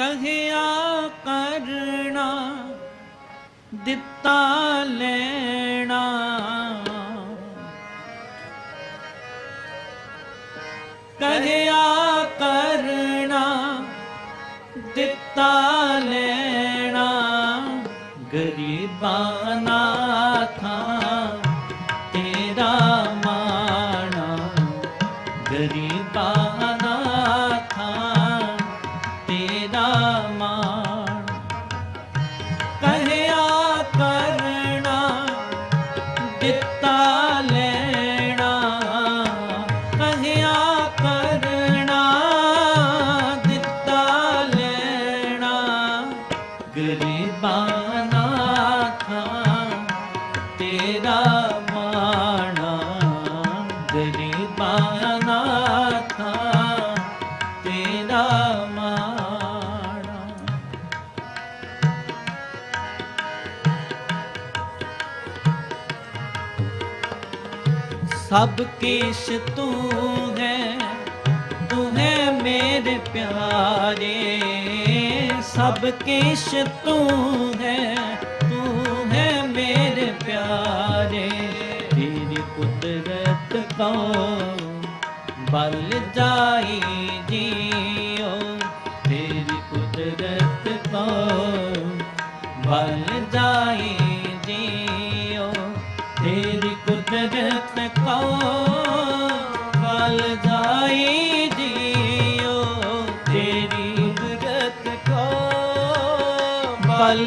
ਕਹਿਆ ਕਰਣਾ ਦਿੱਤਾ ਲੈਣਾ। ਕਹਿਆ ਕਰਣਾ ਦਿੱਤਾ ਲੈਣਾ। ਗਰੀਬਾਂ ਤੇਰਾ ਮਾਣਾ ਗਰੀਬਾਂ ਨਾਥਾ ਤੇਰਾ ਮਾਣਾ। ਸਭ ਕੇਸ਼ ਤੂੰ ਹੈ ਤੂੰ ਹੈ ਮੇਰੇ ਪਿਆਰੇ। ਸਭ ਕੇਸ਼ ਤੂੰ ਹੈ ਕੁਦਰਤ ਬਲ ਜਾਈ ਜੀਓ? ਤੇਰੀ ਕੁਦਰਤ ਤੋਂ ਬਲ ਜਾਈ ਜੀਓ। ਤੇਰੀ ਕੁਦਰਤ ਕੋ ਬਲ ਜਾਈ ਜੀਓ। ਤੇਰੀ ਕੁਦਰਤ ਕੋ ਬਲ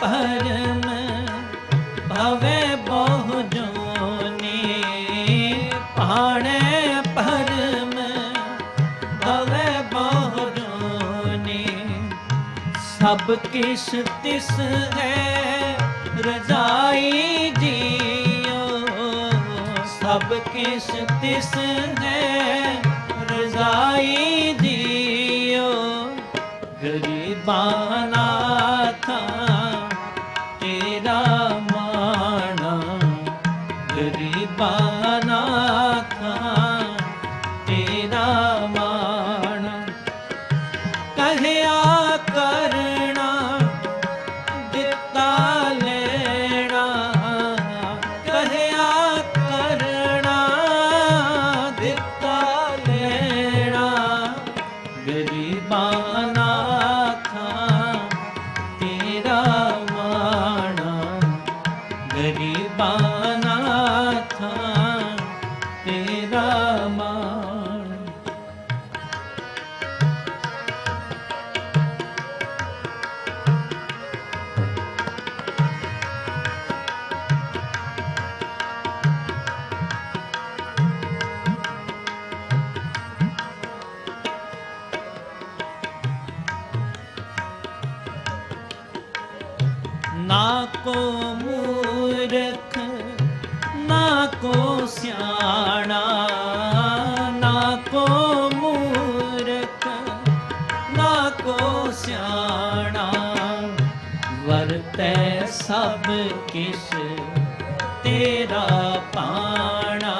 ਪਰਮ ਭਵੇ ਬਹੁ ਜੋਨੀ ਪਾਣੇ ਪਰਮ ਭਵੇ ਬਹੁ ਜੋਨੀ ਸਭ ਕਿਸ ਤਿਸ ਹੈ ਰਜਾਈ ਜੀਓ ਸਭ ਕਿਸ ਤਿਸ ਹੈ ਰਜਾਈ ਜੀਓ ਗਰੀਬਾਨਾ ਕੋ ਮੂਰਖ, ਨਾ ਕੋ ਸਿਆਣਾ, ਨਾ ਕੋ ਮੂਰਖ, ਨਾ ਕੋ ਸਿਆਣਾ। ਵਰਤੈ ਸਭ ਕਿਛ ਤੇਰਾ ਪਾਣਾ।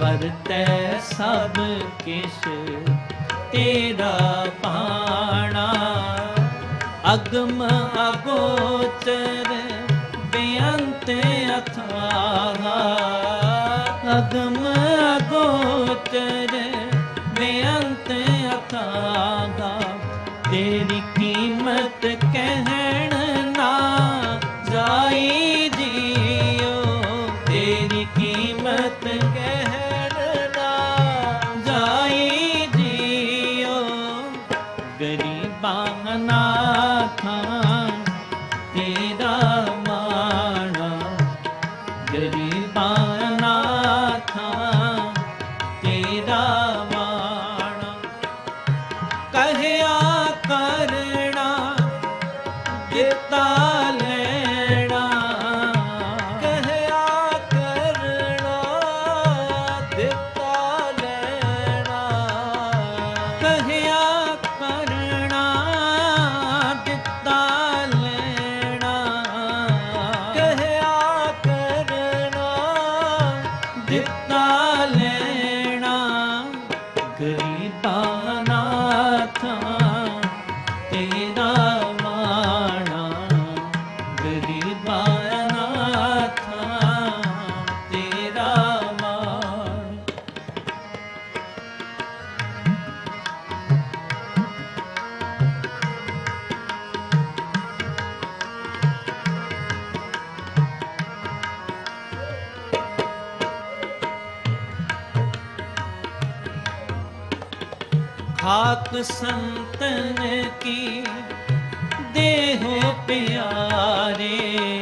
ਵਰਤੈ ਸਭ ਕਿਛ ਤੇਰਾ ਅਗਮ ਅਗੋਚਰ ਬੇਅੰਤ ਅਥਾਹਾ ਅਗਮ ਅਗੋਚਰ ਬੇਅੰਤ ਅਥਾਹਾ ਤੇਰੀ ਹਾਕ ਸੰਤਨ ਕੀ ਦੇਹ ਪਿਆਰੇ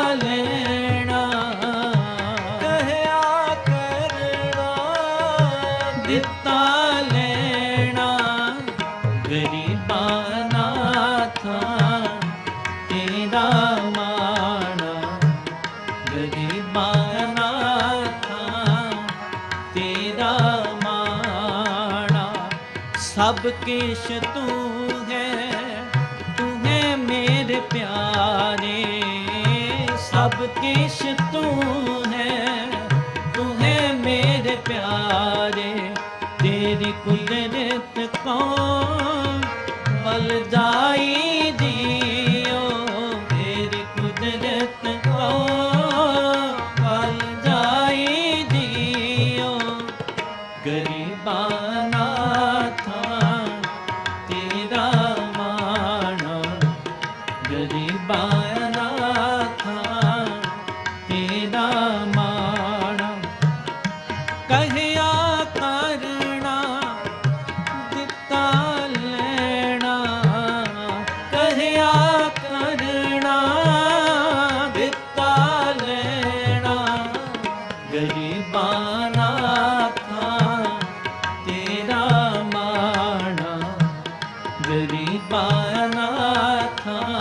ਸਭ ਕੇਸ਼ ਤੂੰ ਹੈ ਤੂੰ ਹੈ ਮੇਰੇ ਪਿਆਰੇ। ਸਭ ਕੇਸ਼ ਤੂੰ ਹੈ ਤੂੰ ਹੈ ਮੇਰੇ ਪਿਆਰੇ। ਤੇਰੀ ਕੁਦਰਤ ਕੋ ਮਲ ਜਾਈ ਦਿਓ ਤੇਰੀ ਕੁਦਰਤ ਕੋ ਮਲ ਜਾਈ ਦਿਓ ਗਰੀਬਾਂ ਗਰੀਬਾਂ ਅਨਾਥਾਂ